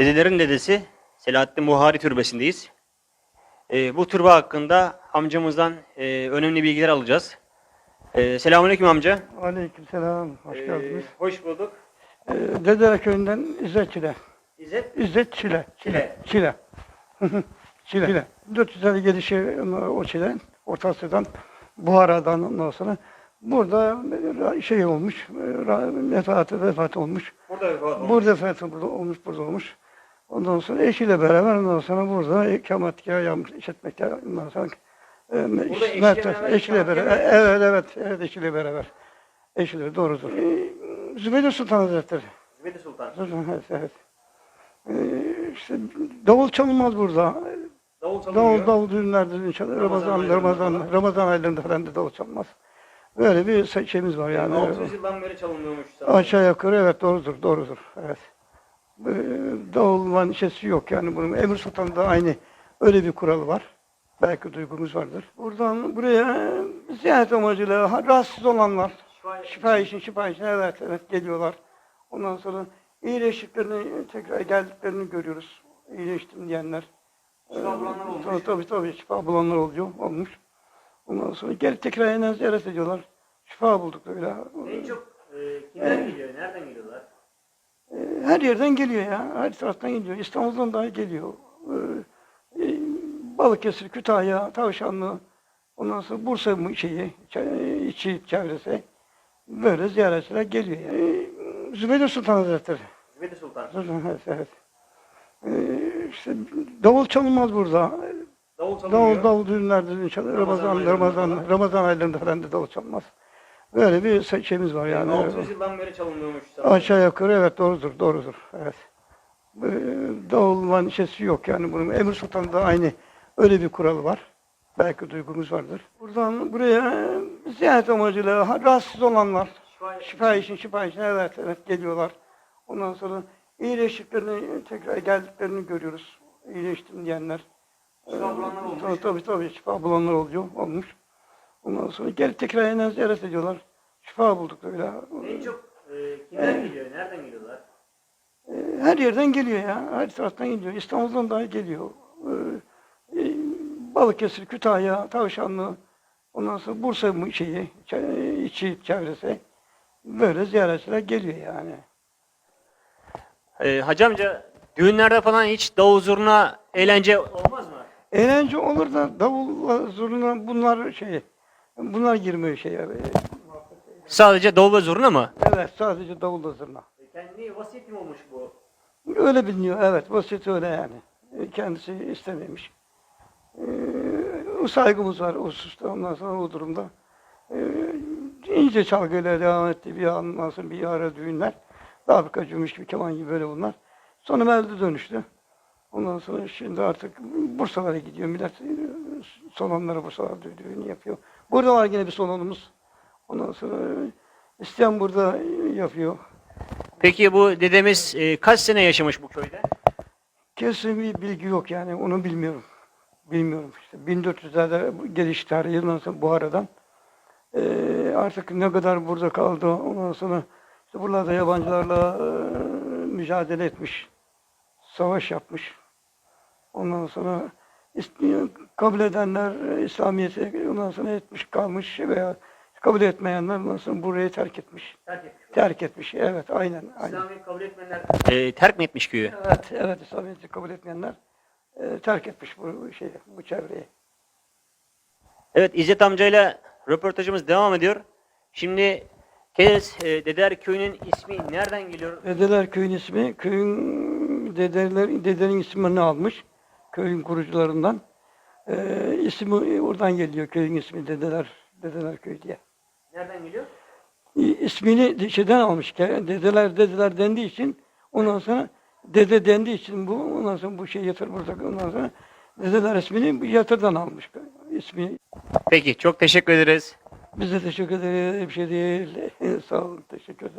Dedelerin dedesi Selahattin Buhari Türbesi'ndeyiz. Ee, bu türbe hakkında amcamızdan e, önemli bilgiler alacağız. Ee, Selamünaleyküm amca. Aleykümselam, hoş Ee, geldiniz. hoş bulduk. Ee, Dedere köyünden İzzet Çile. İzzet. İzzet Çile. Çile. Çile. Çile. Çile. 450 gelişi o Çile. Orta Asya'dan, Buhara'dan ondan sonra. Burada şey olmuş, vefat, vefat olmuş. Burada vefat olmuş. Burada vefat olmuş, burada olmuş. Ondan sonra eşiyle beraber ondan sonra burada ikametgah yapmış, işletmekte ondan sonra e, eşiyle beraber eşiyle beraber, evet evet, evet eşiyle beraber. Eşiyle doğrudur. Ee, Zübeyde Sultan Hazretleri. Zübeyde Sultan. Evet, evet. Ee, işte davul çalınmaz burada. Davul çalınıyor. Davul davul düğünlerde düğün çalınır. Ramazan Ramazan, Ramazan. Ramazan aylarında falan da davul çalınmaz. Böyle bir se- şeyimiz var yani. 600 yıldan beri çalınıyormuş. Aşağı yukarı evet doğrudur, doğrudur. Evet. Ee, Davulman şeysi yok yani bunun. Emir Sultan'da aynı öyle bir kuralı var. Belki duygumuz vardır. Buradan buraya ziyaret amacıyla ha- rahatsız olanlar, Şifa- şifa için, şifa için evet, evet geliyorlar. Ondan sonra iyileştiklerini, tekrar geldiklerini görüyoruz. İyileştim diyenler. Şifa bulanlar olmuş. Tabii tabii, tabii şifa bulanlar oluyor, olmuş. Ondan sonra geri tekrar yeniden ziyaret ediyorlar. Şifa bulduk öyle. En çok e, kimden geliyor? Nereden geliyorlar? Her yerden geliyor ya. Her taraftan geliyor. İstanbul'dan dahi geliyor. Ee, e, Balıkesir, Kütahya, Tavşanlı, ondan sonra Bursa mı- şeyi, ç- içi çevresi böyle ziyaretçiler geliyor. Ee, Zübeyde Sultan Hazretleri. Zübeyde Sultan. Evet, evet. Ee, işte davul çalınmaz burada. Davul çalınıyor. Davul davul düğünlerde düğün çalınır. Ramazan Ramazan, Ramazan. Ramazan aylarında falan da davul çalınmaz. Böyle bir şeyimiz var yani. 600 yıldan beri çalınıyormuş. Aşağı yukarı evet doğrudur, doğrudur. Evet. Ee, Davulman şeysi yok yani bunun. Emir Sultan'da aynı öyle bir kuralı var. Belki duygumuz vardır. Buradan buraya ziyaret amacıyla ha- rahatsız olanlar, Şifa- şifa için, şifa için evet, evet geliyorlar. Ondan sonra iyileştiklerini, tekrar geldiklerini görüyoruz. İyileştim diyenler. Şifa bulanlar olmuş. Tabii tabii, tabii şifa bulanlar oluyor, olmuş. Ondan sonra geri tekrar yeniden ziyaret ediyorlar. Şifa bulduk öyle. En çok e, kimden geliyor? Nereden geliyorlar? Ee, Her yerden geliyor ya. Her taraftan geliyor. İstanbul'dan dahi geliyor. Ee, e, Balıkesir, Kütahya, Tavşanlı, ondan sonra Bursa mı- şeyi, içi çevresi böyle ziyaretçiler geliyor yani. Ee, Hacı amca düğünlerde falan hiç davul zurna eğlence olmaz mı? Eğlence olur da davulla, zurna bunlar şey, bunlar girmiyor şeye. Sadece davul ve zurna mı? Evet, sadece davulla zurna. Kendi vasiyetim olmuş bu. Öyle biliniyor, evet. Basit öyle yani. E, Kendisi istememiş. Ee, o saygımız var o hususta. Ondan sonra o durumda. Ee, ince çalgıyla devam etti. Bir an sonra bir ara düğünler. Dabıka, cümüş gibi, keman gibi böyle bunlar. Sonra mevlüde dönüştü. Ondan sonra şimdi artık Bursalara gidiyor. Millet e, salonlara Bursalar düğünü yapıyor. Burada var yine bir salonumuz. Ondan sonra e, isteyen burada e, yapıyor. Peki bu dedemiz e, kaç sene yaşamış bu köyde? Kesin bir bilgi yok yani onu bilmiyorum. Bilmiyorum işte. 1400'lerde bu geliş tarihi ondan sonra Buhara'dan. Ee, artık ne kadar burada kaldı ondan sonra işte buralarda yabancılarla e, mücadele etmiş. Savaş yapmış. Ondan sonra kabul edenler e, İslamiyet'i ondan sonra etmiş kalmış veya kabul etmeyenler ondan sonra burayı terk etmiş. Terk etmiş. Terk etmiş. Evet aynen. aynen. İslamiyet kabul etmeyenler e, terk mi etmiş köyü? Evet, evet İslamiyet'i kabul etmeyenler e, terk etmiş bu şeyi, bu çevreyi. Evet İzzet amcayla röportajımız devam ediyor. Şimdi Kez e, Deder köyünün ismi nereden geliyor? Dedeler köyün ismi, köyün dedeler, dedenin ismini almış. Köyün kurucularından. E, ismi oradan geliyor köyün ismi Dedeler, Dedeler Köyü diye. Nereden geliyor? E, ismini şeyden almış. Dedeler, dedeler dendiği için ondan sonra dede dendiği için bu ondan sonra bu şey yatır burada ondan sonra dedeler ismini bu yatırdan almış ismi. Peki çok teşekkür ederiz. Biz de teşekkür ederiz. Bir şey değil. Sağ olun. Teşekkür.